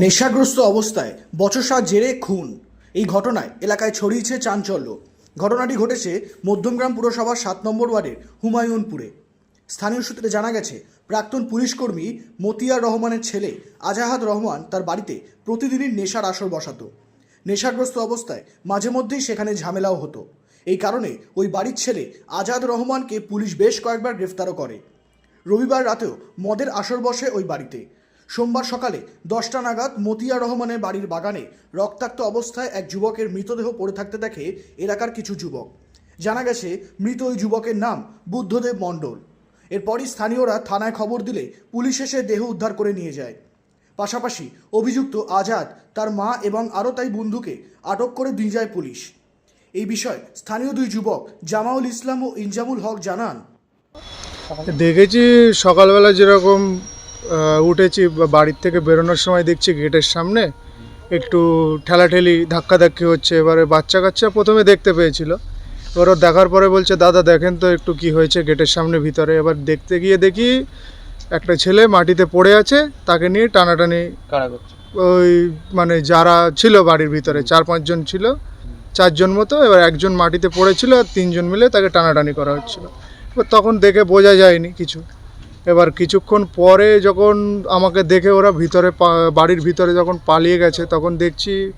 নেশাগ্রস্ত অবস্থায় বচসা জেরে খুন। এই ঘটনায় এলাকায় ছড়িয়েছে চাঞ্চল্য। ঘটনাটি ঘটেছে মধ্যমগ্রাম পুরসভার সাত নম্বর ওয়ার্ডের হুমায়ুনপুরে। স্থানীয় সূত্রে জানা গেছে, প্রাক্তন পুলিশকর্মী মতিয়ার রহমানের ছেলে আজাহাদ রহমান তার বাড়িতে প্রতিদিনই নেশার আসর বসাতো। নেশাগ্রস্ত অবস্থায় মাঝে মধ্যেই সেখানে ঝামেলাও হতো। এই কারণে ওই বাড়ির ছেলে আজাদ রহমানকে পুলিশ বেশ কয়েকবার গ্রেফতারও করে। রবিবার রাতেও মদের আসর বসে ওই বাড়িতে। সোমবার সকালে দশটা নাগাদ মতিয়া রহমানের বাড়ির বাগানে রক্তাক্ত অবস্থায় এক যুবকের মৃতদেহ পড়ে থাকতে দেখে এলাকার কিছু যুবক। জানা গেছে, মৃত ওই যুবকের নাম বুদ্ধদেব মণ্ডল। এরপরই স্থানীয়রা থানায় খবর দিলে পুলিশ এসে দেহ উদ্ধার করে নিয়ে যায়। পাশাপাশি অভিযুক্ত আজাদ, তার মা এবং আরও তাই বন্ধুকে আটক করে দিয়ে যায় পুলিশ। এই বিষয়ে স্থানীয় দুই যুবক জামাউল ইসলাম ও ইনজামুল হক জানান। দেখেছি সকালবেলা যেরকম উঠেছি বাড়ির থেকে বেরোনোর সময় দেখছি গেটের সামনে একটু ঠেলাঠেলি ধাক্কাধাক্কি হচ্ছে। এবারে বাচ্চা কাচ্চা প্রথমে দেখতে পেয়েছিল। এবার ও দেখার পরে বলছে দাদা দেখেন তো একটু কি হয়েছে গেটের সামনে ভিতরে। এবার দেখতে গিয়ে দেখি একটা ছেলে মাটিতে পড়ে আছে তাকে নিয়ে টানাটানি কারা ওই মানে যারা ছিল বাড়ির ভিতরে চার পাঁচজন ছিল চারজন মতো। এবার একজন মাটিতে পড়েছিল আর তিনজন মিলে তাকে টানাটানি করা হচ্ছিল। এবার তখন দেখে বোঝা যায়নি কিছু। এবার কিছুক্ষণ পরে যখন আমাকে দেখে ওরা ভিতরে পা- বাড়ির ভিতরে যখন পালিয়ে গেছে তখন দেখছি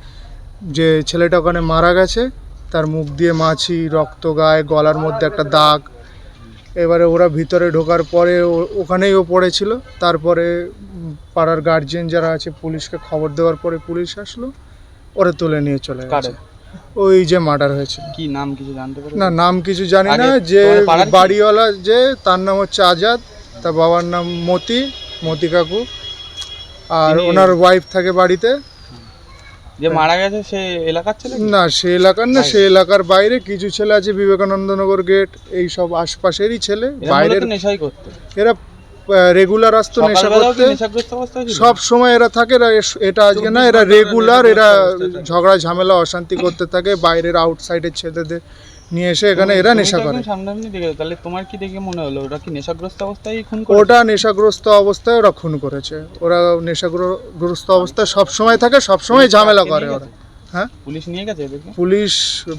যে ছেলেটা ওখানে মারা গেছে। তার মুখ দিয়ে মাছি রক্ত গায়ে গলার মধ্যে একটা দাগ। এবারে ওরা ভিতরে ঢোকার পরে ওখানেই ও পড়েছিল। তারপরে পাড়ার গার্জিয়ান যারা আছে পুলিশকে খবর দেওয়ার পরে পুলিশ আসলো। ওরা তুলে নিয়ে চলে গেছে। ওই যে মার্ডার হয়েছে। কি নাম কিছু জানতে পারি না নাম কিছু জানি না যে? বাড়িওয়ালা যে তার নাম হচ্ছে আজাদ। তার বাবার নাম মতি মতি কাকু। আর ওনার ওয়াইফ থাকে বাড়িতে। যে মারা গেছে সে এলাকার ছেলে? না সে এলাকার না সে এলাকার বাইরে। কিছু ছেলে আছে বিবেকানন্দনগর গেট এই সব আশপাশেরই ছেলে। এরা বাইরের নেশাই করতো। এরা রেগুলার আসতো নেশা করতে। সব সময় এরা থাকে এরা এটা আজকে না এরা রেগুলার এরা ঝগড়া ঝামেলা অশান্তি করতে থাকে। বাইরের আউটসাইডের ছেলেদের নিয়ে এসে এখানে এরা নেশা করে। সামনাসামনি দেখেছ তাহলে তোমার কি দেখে মনে হলো? ওরা কি নেশাগ্রস্ত অবস্থায় খুন করে ওটা নেশাগ্রস্ত অবস্থায় ওরা খুন করেছে। ওরা নেশাগ্রস্ত অবস্থায় সব সময় থাকে সব সময় ঝামেলা করে ওরা। হ্যাঁ? পুলিশ নিয়ে গেছে এদেরকে? পুলিশ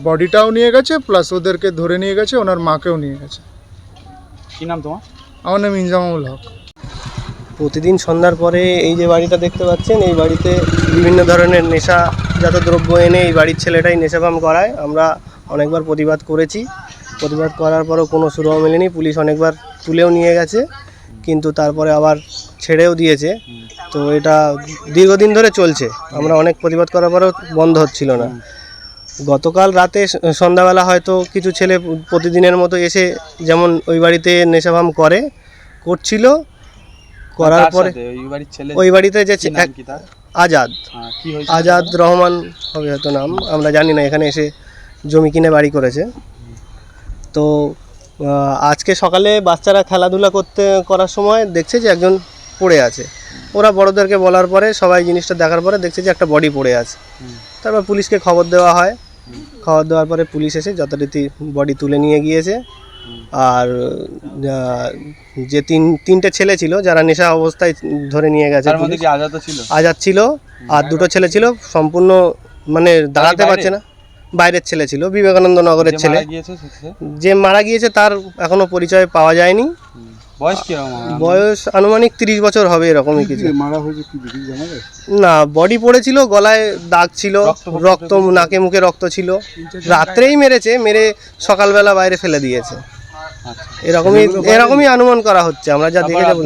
বডিটাও নিয়ে গেছে প্লাস ওদেরকে ধরে নিয়ে গেছে ওনার মাকেও নিয়ে গেছে। কি নাম তোমার? আমার নাম ইনজামুল হক। প্রতিদিন সন্ধ্যার পরে এই যে বাড়িটা দেখতে পাচ্ছেন এই বাড়িতে বিভিন্ন ধরনের নেশাজাত দ্রব্য এনে এই বাড়ির ছেলেটাই নেশাপাম করায়। আমরা অনেকবার প্রতিবাদ করেছি। প্রতিবাদ করার পরও কোনো সুরাহ মেলেনি। পুলিশ অনেকবার তুলেও নিয়ে গেছে কিন্তু তারপরে আবার ছেড়েও দিয়েছে। তো এটা দীর্ঘদিন ধরে চলছে। আমরা অনেক প্রতিবাদ করার পরেও বন্ধ হচ্ছিল না। গতকাল রাতে সন্ধ্যাবেলা হয়তো কিছু ছেলে প্রতিদিনের মতো এসে যেমন ওই বাড়িতে নেশাভাম করে করছিল। করার পরে ওই বাড়িতে যে আজাদ। হ্যাঁ, আজাদ রহমান হবে হয়তো নাম। আমরা জানি না এখানে এসে জমি কিনে বাড়ি করেছে। তো আজকে সকালে বাচ্চারা খেলাধুলা করতে করার সময় দেখছে যে একজন পড়ে আছে। ওরা বড়দেরকে বলার পরে সবাই জিনিসটা দেখার পরে দেখছে যে একটা বডি পড়ে আছে। তারপর পুলিশকে খবর দেওয়া হয়। খবর দেওয়ার পরে পুলিশ এসে যথারীতি বডি তুলে নিয়ে গিয়েছে। আর যে তিন তিনটে ছেলে ছিল যারা নেশা অবস্থায় ধরে নিয়ে গেছে আজাদ ছিল আর দুটো ছেলে ছিল সম্পূর্ণ মানে দাঁড়াতে পারছে না। বাইরের ছেলে ছিল বিবেকানন্দ নগরের ছেলে? যে মারা গিয়েছে তার এখনও পরিচয় পাওয়া যায়নি। বয়স বয়স আনুমানিক তিরিশ বছর হবে এরকমই কিছু। না বডি পড়েছিল গলায় দাগ ছিল রক্ত নাকে মুখে রক্ত ছিল। রাত্রেই মেরেছে মেরে সকালবেলা বাইরে ফেলে দিয়েছে। আচ্ছা। এরকমই এরকমই অনুমান করা হচ্ছে আমরা যা দেখে যাব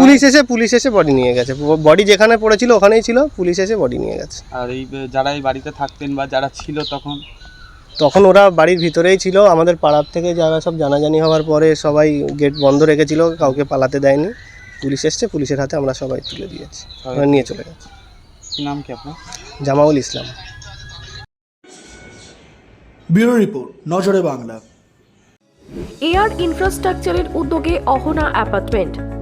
পুলিশ এসে পুলিশ এসে বডি নিয়ে গেছে। বডি যেখানে পড়েছিল ওখানেই ছিল পুলিশ এসে বডি নিয়ে গেছে। আর এই যারা এই বাড়িতে থাকতেন বা যারা ছিল তখন? তখন ওরা বাড়ির ভিতরেই ছিল আমাদের পাড়ার থেকে যারা সব জানাজানি হওয়ার পরে সবাই গেট বন্ধ রেখেছিল কাউকে পালাতে দেয়নি। পুলিশ এসছে পুলিশের হাতে আমরা সবাই তুলে দিয়েছি নিয়ে চলে গেছে। নাম কি আপনার? জামাউল ইসলাম। ব্যুরো রিপোর্ট নজরে বাংলা। এয়ার ইনফ্রাস্ট্রাকচারের উদ্যোগে অহনা অ্যাপার্টমেন্ট।